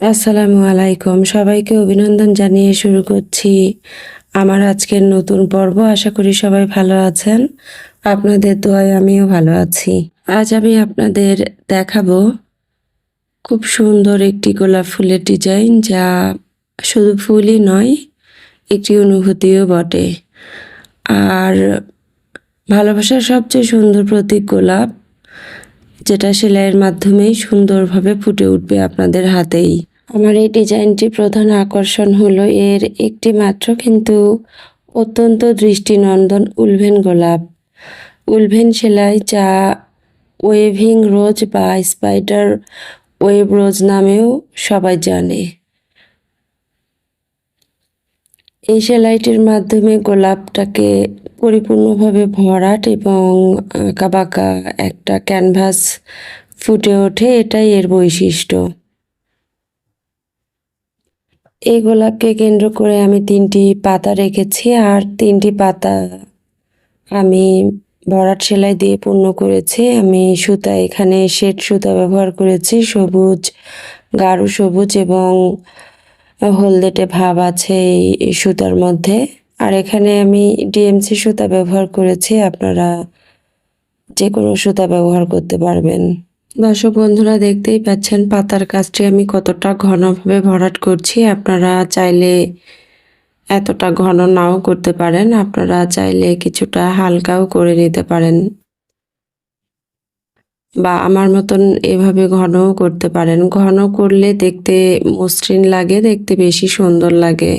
আসসালামু আলাইকুম। সবাইকে অভিনন্দন জানিয়ে শুরু করছি আমার আজকের নতুন পর্ব। আশা করি সবাই ভালো আছেন। আপনাদের দোয়ায় আমিও ভালো আছি। আজ আমি আপনাদের দেখাবো খুব সুন্দর একটি গোলাপ ফুলের ডিজাইন যা শুধু ফুলই নয়, একটি অনুভূতিও বটে। আর ভালোবাসার সবচেয়ে সুন্দর প্রতীক গোলাপ যেটা সেলাইয়ের মাধ্যমেই সুন্দরভাবে ফুটে উঠবে আপনাদের হাতেই। আমার এই ডিজাইনটি প্রধান আকর্ষণ হলো, এর একটি মাত্র কিন্তু অত্যন্ত দৃষ্টিনন্দন উলভেন গোলাপ। উলভেন সেলাই যা ওয়েভিং রোজ বা স্পাইডার ওয়েব রোজ নামেও সবাই জানে। এই সেলাইটির মাধ্যমে গোলাপটাকে পরিপূর্ণভাবে ভরাট এবং আঁকাবাঁকা একটা ক্যানভাস ফুটে ওঠে, এটাই এর বৈশিষ্ট্য। এই গোলাপকে কেন্দ্র করে আমি তিনটি পাতা রেখেছি, আর তিনটি পাতা আমি ভরাট সেলাই দিয়ে পূর্ণ করেছি। আমি সুতা, এখানে শেড সুতা ব্যবহার করেছি, সবুজ, গাঢ় সবুজ এবং হলদেটে ভাব আছে এই সুতার মধ্যে। আর এখানে আমি ডিএমসি সুতা ব্যবহার করেছি, আপনারা যে কোনো সুতা ব্যবহার করতে পারবেন। দর্শক বন্ধুরা, দেখতেই পাচ্ছেন পাতার কাজটি আমি কতটা ঘনভাবে ভরাট করছি। আপনারা চাইলে এতটা ঘন নাও করতে পারেন, আপনারা চাইলে কিছুটা হালকাও করে নিতে পারেন। বা আমার মতন এভাবে ঘনও করতে পারেন। ঘন করলে দেখতে মসৃণ লাগে, দেখতে বেশি সুন্দর লাগে।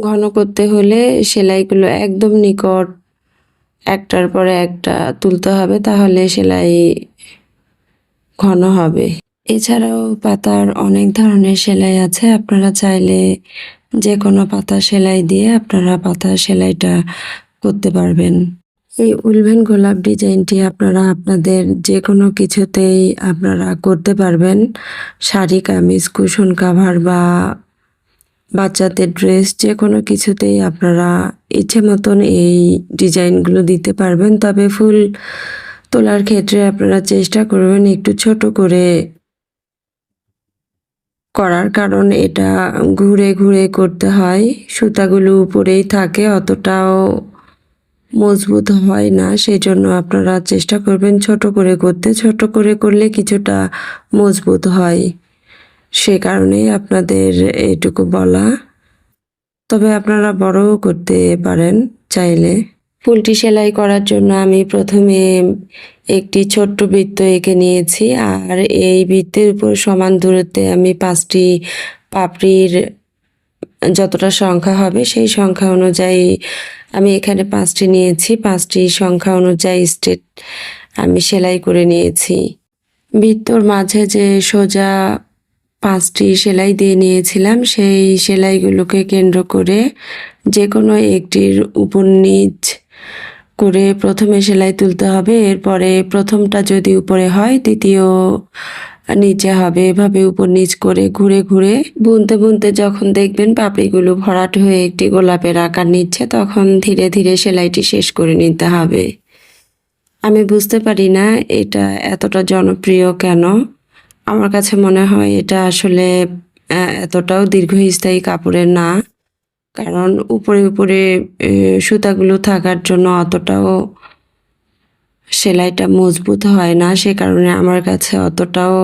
ঘন করতে হলে সেলাইগুলো একদম নিকট, একটার পরে একটা তুলতে হবে, তাহলে সেলাই ঘন হবে। এছাড়াও পাতার অনেক ধরনের সেলাই আছে, আপনারা চাইলে যে কোনো পাতা সেলাই দিয়ে আপনারা পাতা সেলাইটা করতে পারবেন। এই উলভেন গোলাপ ডিজাইনটি আপনারা আপনাদের যে কোনো কিছুতেই আপনারা করতে পারবেন। শাড়ি, কামিজ, কুশন কাভার বা বাচ্চাদের ড্রেস যে কোনো কিছুতেই আপনারা ইচ্ছে মতন এই ডিজাইনগুলো দিতে পারবেন। তবে ফুল তোলার ক্ষেত্রে আপনারা চেষ্টা করবেন একটু ছোট করে করার, কারণ এটা ঘুরে ঘুরে করতে হয়। সুতাগুলো উপরেই থাকে, অতটাও মজবুত হয় না সেই জন্য আপনারা চেষ্টা করবেন ছোট করে করতে। ছোট করে করলে কিছুটা মজবুত হয়। সে কারণেই আপনাদের এটুকু বলা। তবে আপনারা বড়ও করতে পারেন চাইলে। ফুলটি সেলাই করার জন্য আমি প্রথমে একটি ছোট্ট বৃত্ত এঁকে নিয়েছি, আর এই বৃত্তের উপর সমান দূরত্বে আমি পাঁচটি পাপড়ির যতটা সংখ্যা হবে, সেই সংখ্যা অনুযায়ী আমি এখানে পাঁচটি নিয়েছি। পাঁচটি সংখ্যা অনুযায়ী স্টেট আমি সেলাই করে নিয়েছি। বৃত্তর মাঝে যে সোজা পাঁচটি সেলাই দিয়ে নিয়েছিলাম, সেই সেলাইগুলোকে কেন্দ্র করে যে কোনো একটির উপর নিচ করে প্রথমে সেলাই তুলতে হবে। এরপরে প্রথমটা যদি উপরে হয়, দ্বিতীয় নিচে হবে এভাবে উপর নিচ করে ঘুরে ঘুরে। বুনতে বুনতে যখন দেখবেন পাপড়িগুলো ভরাট হয়ে একটি গোলাপের আকার নিচ্ছে, তখন ধীরে ধীরে সেলাইটি শেষ করে নিতে হবে। আমি বুঝতে পারি না এটা এতটা জনপ্রিয় কেন। আমার কাছে মনে হয় এটা আসলে এতটাও দীর্ঘস্থায়ী কাপড়ের না। কারণ উপরে উপরে সুতাগুলো থাকার জন্য অতটাও সেলাইটা মজবুত হয় না, সে কারণে আমার কাছে অতটাও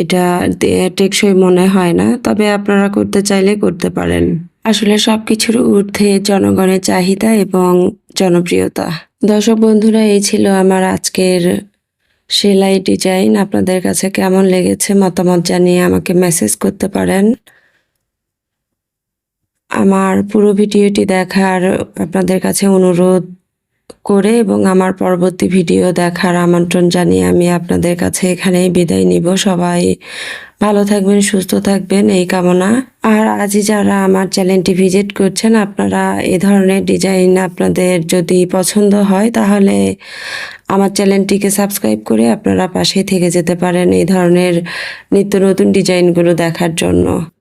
এটা টেকসই মনে হয় না। তবে আপনারা করতে চাইলে করতে পারেন। আসলে সব কিছুর ঊর্ধ্বে জনগণের চাহিদা এবং জনপ্রিয়তা। দর্শক বন্ধুরা, এই ছিল আমার আজকের সেলাই ডিজাইন। আপনাদের কাছে কেমন লেগেছে মতামত জানিয়ে আমাকে মেসেজ করতে পারেন। আমার পুরো ভিডিওটি দেখার আপনাদের কাছে অনুরোধ। করে এবং আমার পরবর্তী ভিডিও দেখার আমন্ত্রণ জানিয়ে আমি আপনাদের কাছে এখানেই বিদায় নিব। সবাই ভালো থাকবেন, সুস্থ থাকবেন, এই কামনা। আর আজই যারা আমার চ্যানেলটি ভিজিট করছেন, আপনারা এ ধরনের ডিজাইন আপনাদের যদি পছন্দ হয়, তাহলে আমার চ্যানেলটিকে সাবস্ক্রাইব করে আপনারা পাশে থেকে যেতে পারেন এই ধরনের নিত্য নতুন ডিজাইনগুলো দেখার জন্য।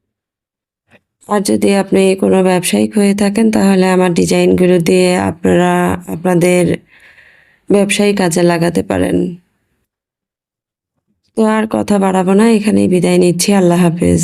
আর যদি আপনি কোনো ব্যবসায়িক হয়ে থাকেন, তাহলে আমার ডিজাইনগুলো দিয়ে আপনারা আপনাদের ব্যবসায়ী কাজে লাগাতে পারেন। তো আর কথা বাড়াবো না, এখানেই বিদায় নিচ্ছি। আল্লাহ হাফেজ।